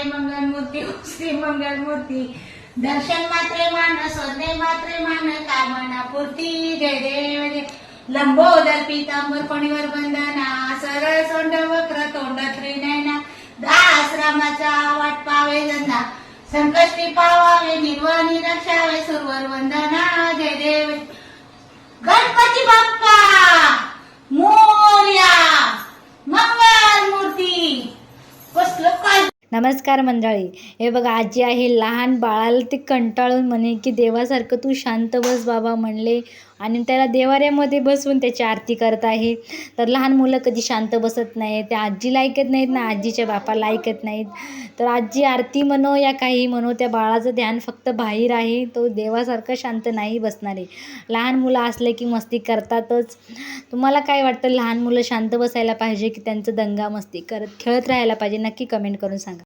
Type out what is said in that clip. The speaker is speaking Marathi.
जय मंगल मूर्ती श्री मंगल मूर्ती दर्शन मात्रे मान स्वदे मात्रे मान कामना पूर्ती. जय देव जय. लंबोदर पितांबर पणीवर बंधना सरळ सोंड वक्र तोंड त्रिनयना. दास रामाचा वाट पावे धंदा. संकष्टी पावावे निर्वाणी रक्षावे सुरवर वंदना. जय देव गणपती बाप्पा मोर्या मंगल मूर्ती कसलं काय नमस्कार मंडळी. हे बघा आजी आहे लहान बाळाला ते कंटाळून म्हणे की देवासारखं तू शांत बस बाबा म्हणले. आणि त्याला देवाऱ्यामध्ये बसवून त्याची आरती करत आहे. तर लहान मुलं कधी शांत बसत नाही त्या आजीला ऐकत नाहीत ना आजीच्या बापाला ऐकत नाहीत. तर आजी आरती म्हणो या काही म्हणो त्या बाळाचं ध्यान फक्त बाहेर आहे. तो देवासारखं शांत नाही बसणार आहे. लहान मुलं असले की मस्ती करतातच. तुम्हाला काय वाटतं? लहान मुलं शांत बसायला पाहिजे की त्यांचं दंगा मस्ती करत खेळत राहायला पाहिजे? नक्की कमेंट करून सांगा.